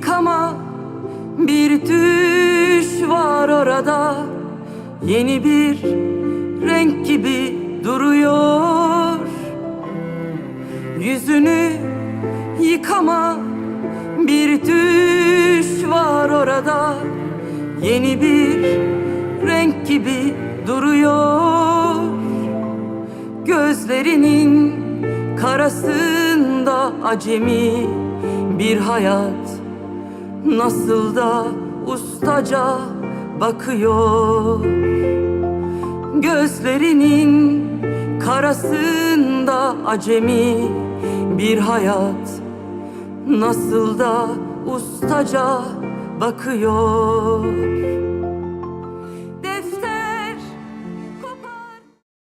gittik ama bir düş var orada. Yeni bir renk gibi duruyor. Yüzünü yıkama bir düş var orada. Yeni bir renk gibi duruyor. Gözlerinin karasında acemi bir hayat. Nasıl da ustaca bakıyor. Gözlerinin karasında acemi bir hayat. Nasıl da ustaca bakıyor